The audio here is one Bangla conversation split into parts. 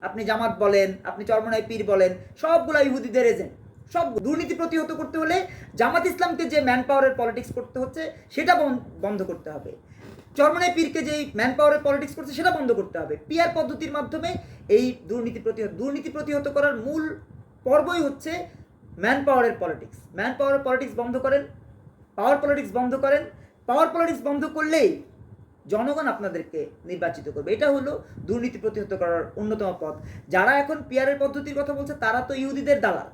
আপনি জামাত বলেন, আপনি চরমনায় পীর বলেন, সবগুলো ইহুদিদের এজেন্ট সব দুর্নীতি প্রতিহত করতে হলে জামাত ইসলামকে যে ম্যান পাওয়ারের পলিটিক্স করতে হচ্ছে, সেটা বন- বন্ধ করতে হবে। চরমনায় পীরকে যেই ম্যান পাওয়ারের পলিটিক্স করছে, সেটা বন্ধ করতে হবে। পিআর পদ্ধতির মাধ্যমে এই দুর্নীতি প্রতিহত দুর্নীতি প্রতিহত করার মূল পর্বই হচ্ছে ম্যান পাওয়ারের পলিটিক্স ম্যান পাওয়ারের পলিটিক্স বন্ধ করেন পাওয়ার পলিটিক্স বন্ধ করেন। পাওয়ার পলিটিক্স বন্ধ করলেই জনগণ আপনাদেরকে নির্বাচিত করবে। এটা হলো দুর্নীতি প্রতিহত করার অন্যতম পথ। যারা এখন পিয়ারের পদ্ধতির কথা বলছে, তারা তো ইহুদিদের দালাল।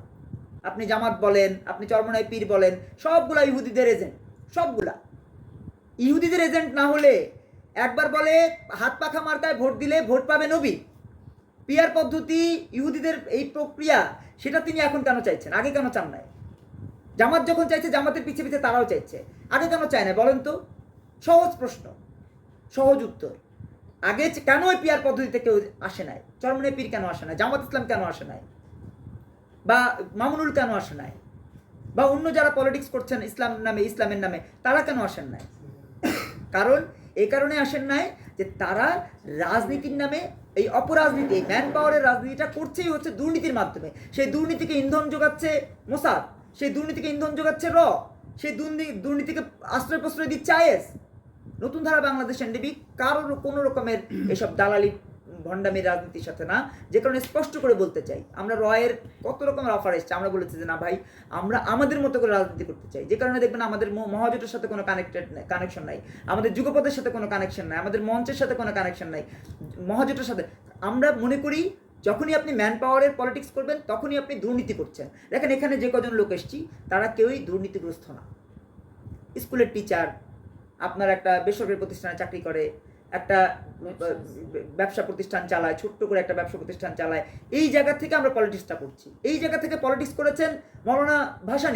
আপনি জামাত বলেন, আপনি চরমনায় পীর বলেন, সবগুলা ইহুদিদের এজেন্ট সবগুলা। ইহুদিদের এজেন্ট না হলে একবার বলে হাত পাখা মার্কায় ভোট দিলে ভোট পাবে নবী। পিয়ার পদ্ধতি ইহুদিদের এই প্রক্রিয়া, সেটা তিনি এখন কেন চাইছেন? আগে কেন চান নাই? জামাত যখন চাইছে, জামাতের পিছে পিছে তারাও চাইছে। আগে কেন চায় না বলেন তো? সহজ প্রশ্ন। সহজ উত্তর। আগে কেন ওই পিয়ার পদ্ধতিতে কেউ আসে নাই? চরমনে পীর কেন আসে নাই? জামাত ইসলাম কেন আসে নাই? বা মামুনুল কেন আসে নাই? বা অন্য যারা পলিটিক্স করছেন ইসলাম নামে, ইসলামের নামে, তারা কেন আসেন নাই? কারণ এই কারণে আসেন নাই যে তারা রাজনীতির নামে, এই অপরাজনীতি ম্যান পাওয়ারের রাজনীতিটা করছেই হচ্ছে দুর্নীতির মাধ্যমে। সেই দুর্নীতিকে ইন্ধন যোগাচ্ছে মোসাদ, সেই দুর্নীতিকে ইন্ধন যোগাচ্ছে র, সেই দুর্নীতি দুর্নীতিকে আশ্রয় প্রশ্রয় দিচ্ছে আইএস। নতুন ধারা বাংলাদেশ এনডিবি কারোর কোনো রকমের এসব দালালি ভণ্ডামির রাজনীতির সাথে না যে কারণে স্পষ্ট করে বলতে চাই আমরা রয়ের কত রকমের অফার এসছে আমরা বলেছি যে না ভাই আমরা আমাদের মতো করে রাজনীতি করতে চাই। যে কারণে দেখবেন আমাদের মহাজোটের সাথে কোনো কানেক্টেড কানেকশন নাই আমাদের যুগপথের সাথে কোনো কানেকশন নাই আমাদের মঞ্চের সাথে কোনো কানেকশন নাই মহাজোটের সাথে আমরা মনে করি যখনই আপনি ম্যান পাওয়ারের পলিটিক্স করবেন তখনই আপনি দুর্নীতি করছেন। দেখেন এখানে যে কজন লোক এসছি তারা কেউই দুর্নীতিগ্রস্ত না। স্কুলের টিচার আপনার একটা বেসরকারি প্রতিষ্ঠানে চাকরি করে, একটা, ব্যবসা প্রতিষ্ঠান চালায়, ছোট্ট করে একটা ব্যবসা প্রতিষ্ঠান চালায়। এই জায়গা থেকে আমরা পলিটিক্সটা করছি। এই জায়গা থেকে পলিটিক্স করেছেন মৌলানা ভাসানী।